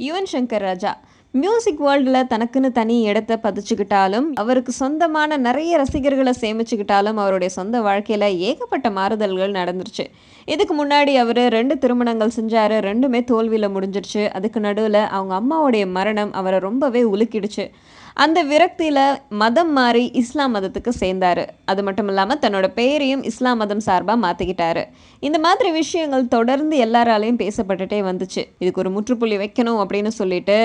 Yuvan Shankar Raja music வேர்ல்டில் தனக்குன்னு தனி இடத்தை பதிச்சுக்கிட்டாலும் அவருக்கு சொந்தமான நிறைய ரசிகர்களை சேமிச்சுக்கிட்டாலும் அவருடைய சொந்த வாழ்க்கையில் ஏகப்பட்ட மாறுதல்கள் நடந்துருச்சு. இதுக்கு முன்னாடி அவர் ரெண்டு திருமணங்கள் செஞ்சார் ரெண்டுமே தோல்வியில் முடிஞ்சிருச்சு. அதுக்கு நடுவில் அவங்க அம்மாவுடைய மரணம் அவரை ரொம்பவே உலுக்கிடுச்சு. அந்த விரக்தியில் மதம் மாறி இஸ்லாம் மதத்துக்கு சேர்ந்தாரு. அது மட்டும் இல்லாமல் தன்னோட பெயரையும் இஸ்லாம் மதம் சார்பாக மாற்றிக்கிட்டாரு இந்த மாதிரி விஷயங்கள் தொடர்ந்து எல்லாராலையும் பேசப்பட்டுட்டே வந்துச்சு. இதுக்கு ஒரு முற்றுப்புள்ளி வைக்கணும் அப்படின்னு சொல்லிட்டு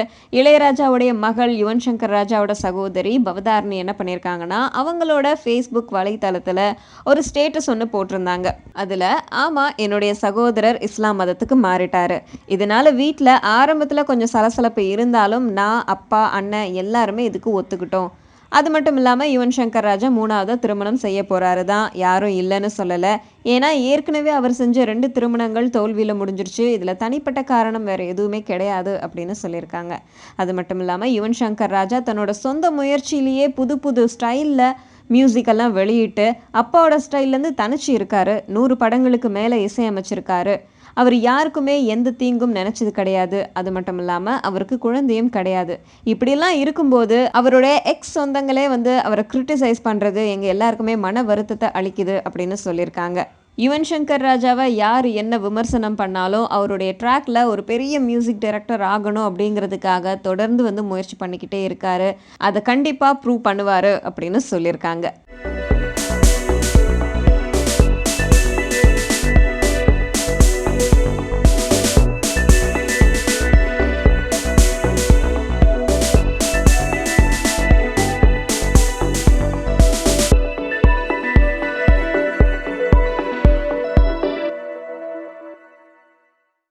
இளையராஜாவுடைய மகள் யுவன் சங்கர் ராஜாவோட சகோதரி பவதாரணி என்ன பண்ணியிருக்காங்கன்னா அவங்களோட ஃபேஸ்புக் வலைத்தளத்தில் ஒரு ஸ்டேட்டஸ் ஒன்று போட்டிருந்தாங்க. அதில் ஆமாம் என்னுடைய சகோதரர் இஸ்லாம் மதத்துக்கு மாறிட்டாரு. இதனால் வீட்டில் ஆரம்பத்தில் கொஞ்சம் சலசலப்பு இருந்தாலும் நான் அப்பா அண்ணன் எல்லாருமே இதுக்கு ஒத்துக்கிட்டோம். அது மட்டும் இல்லாமல் யுவன் சங்கர் ராஜா மூணாவது திருமணம் செய்ய போகிறாரு தான். யாரும் இல்லைன்னு சொல்லலை. ஏன்னா ஏற்கனவே அவர் செஞ்ச ரெண்டு திருமணங்கள் தோல்வியில் முடிஞ்சிருச்சு. இதில் தனிப்பட்ட காரணம் வேறு எதுவுமே கிடையாது அப்படின்னு சொல்லியிருக்காங்க. அது மட்டும் இல்லாமல் யுவன் சங்கர் ராஜா தன்னோட சொந்த முயற்சியிலேயே புது புது ஸ்டைலில் மியூசிக்கெல்லாம் வெளியிட்டு அப்பாவோட ஸ்டைல்லேருந்து தனிச்சு இருக்காரு. நூறு படங்களுக்கு மேலே இசையமைச்சிருக்காரு அவர் யாருக்குமே எந்த தீங்கும் நினச்சது கிடையாது. அது மட்டும் இல்லாமல் அவருக்கு குழந்தையும் கிடையாது. இப்படிலாம் இருக்கும்போது அவருடைய எக்ஸ் சொந்தங்களே வந்து அவரை கிரிட்டிசைஸ் பண்ணுறது எங்கள் எல்லாருக்குமே மன வருத்தத்தை அளிக்குது அப்படின்னு சொல்லியிருக்காங்க. யுவன் சங்கர் ராஜாவை யார் என்ன விமர்சனம் பண்ணாலும் அவருடைய ட்ராக்ல ஒரு பெரிய மியூசிக் டைரக்டர் ஆகணும் அப்படிங்கிறதுக்காக தொடர்ந்து வந்து முயற்சி பண்ணிக்கிட்டே இருக்காரு. அதை கண்டிப்பாக ப்ரூவ் பண்ணுவார் அப்படின்னு சொல்லியிருக்காங்க.